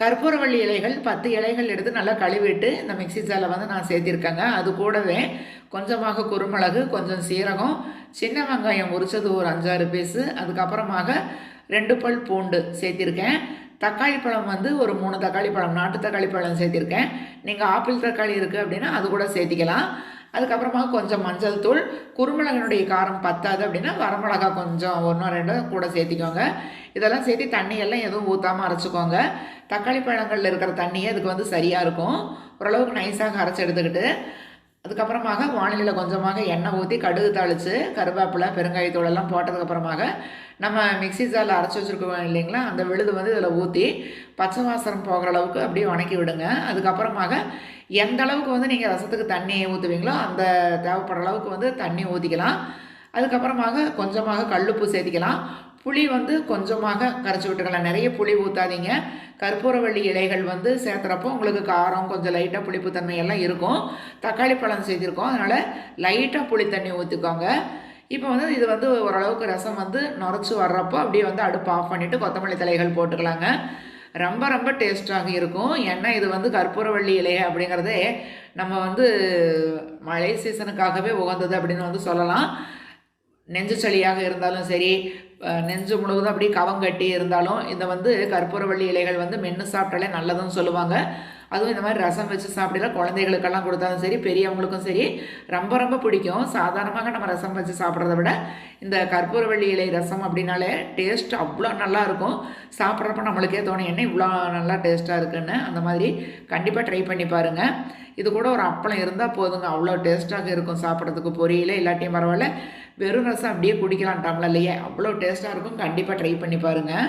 கற்பூரவள்ளி இலைகள் பத்து இலைகள் எடுத்து நல்லா கழுவிட்டு இந்த மிக்ஸி ஜாரில் வந்து நான் சேர்த்திருக்கேங்க. அது கூடவே கொஞ்சமாக குருமிளகு கொஞ்சம் சீரகம் சின்ன வெங்காயம் உரிச்சது ஒரு அஞ்சாறு பீஸு அதுக்கப்புறமாக ரெண்டு பல் பூண்டு சேர்த்திருக்கேன். தக்காளி பழம் வந்து ஒரு மூணு தக்காளி பழம் நாட்டு தக்காளி பழம் சேர்த்திருக்கேன். நீங்கள் ஆப்பிள் தக்காளி இருக்குது அப்படின்னா அது கூட சேர்த்திக்கலாம். அதுக்கப்புறமா கொஞ்சம் மஞ்சள் தூள் குறுமிளகனுடைய காரம் பத்தாது அப்படின்னா வரமிளகா கொஞ்சம் ஒன்றோ ரெண்டோ கூட சேர்த்திக்கோங்க. இதெல்லாம் சேர்த்து தண்ணியெல்லாம் எதுவும் ஊற்றாமல் அரைச்சிக்கோங்க. தக்காளி பழங்களில் இருக்கிற தண்ணியே அதுக்கு வந்து சரியாக இருக்கும். ஓரளவுக்கு நைஸாக அரைச்சி எடுத்துக்கிட்டு அதுக்கப்புறமாக வானிலையில் கொஞ்சமாக எண்ணெய் ஊற்றி கடுகு தாளித்து கருவேப்பிலை பெருங்காயத்தூள் எல்லாம் போட்டதுக்கப்புறமாக நம்ம மிக்ஸி ஜாரில் அரைச்சி வச்சுருக்கோம் இல்லைங்களா? அந்த விழுது வந்து இதில் ஊற்றி பச்சை வாசனம் போகிற அளவுக்கு அப்படியே வணக்கி விடுங்க. அதுக்கப்புறமாக எந்த அளவுக்கு வந்து நீங்கள் ரசத்துக்கு தண்ணி ஊற்றுவீங்களோ அந்த தேவைப்படுற அளவுக்கு வந்து தண்ணி ஊற்றிக்கலாம் அதுக்கப்புறமாக கொஞ்சமாக கல்லுப்பு சேர்த்திக்கலாம். புளி வந்து கொஞ்சமாக கரைச்சி விட்டுக்கலாம். நிறைய புளி ஊற்றாதீங்க கற்பூரவள்ளி இலைகள் வந்து சேர்த்துறப்போ உங்களுக்கு காரம் கொஞ்சம் லைட்டாக புளிப்பு தன்மை எல்லாம் இருக்கும். தக்காளி பழம் செய்திருக்கோம் அதனால் லைட்டாக புளி தண்ணி ஊற்றிக்கோங்க இப்போ வந்து இது வந்து ஓரளவுக்கு ரசம் வந்து நுரைச்சி வர்றப்போ அப்படியே வந்து அடுப்பு ஆஃப் பண்ணிவிட்டு கொத்தமல்லி தலைகள் போட்டுக்கலாங்க. ரொம்ப ரொம்ப டேஸ்ட்டாக இருக்கும். ஏன்னா இது வந்து கற்பூரவள்ளி இலை அப்படிங்கிறதே நம்ம வந்து மழை சீசனுக்காகவே உகந்தது அப்படின்னு வந்து சொல்லலாம். நெஞ்சு சளியாக இருந்தாலும் சரி நெஞ்சு முழுவதும் அப்படியே கவங்கட்டி இருந்தாலும் இதை வந்து கற்பூரவள்ளி இலைகள் வந்து மென்று சாப்பிட்டாலே நல்லதுன்னு சொல்லுவாங்க. அதுவும் இந்த மாதிரி ரசம் வச்சு சாப்பிடலாம் குழந்தைகளுக்கெல்லாம் கொடுத்தாலும் சரி பெரியவங்களுக்கும் சரி ரொம்ப ரொம்ப பிடிக்கும். சாதாரணமாக நம்ம ரசம் வச்சு சாப்பிட்றத விட இந்த கற்பூரவள்ளி இலை ரசம் அப்படின்னாலே டேஸ்ட் அவ்வளோ நல்லா இருக்கும். சாப்பிட்றப்ப நம்மளுக்கே தோணும் என்ன இவ்வளோ நல்லா டேஸ்ட்டாக இருக்குன்னு? அந்த மாதிரி கண்டிப்பாக ட்ரை பண்ணி பாருங்கள் இது கூட ஒரு அப்பளம் இருந்தால் போதுங்க. அவ்வளோ டேஸ்ட்டாக இருக்கும் சாப்பிட்றதுக்கு. பொரியல இல்லாட்டியும் பரவாயில்ல. வெறும் ரசம் அப்படியே குடிக்கலாம் டம்ளர்லையே அவ்வளோ டேஸ்ட்டாக இருக்கும். கண்டிப்பாக ட்ரை பண்ணி பாருங்கள்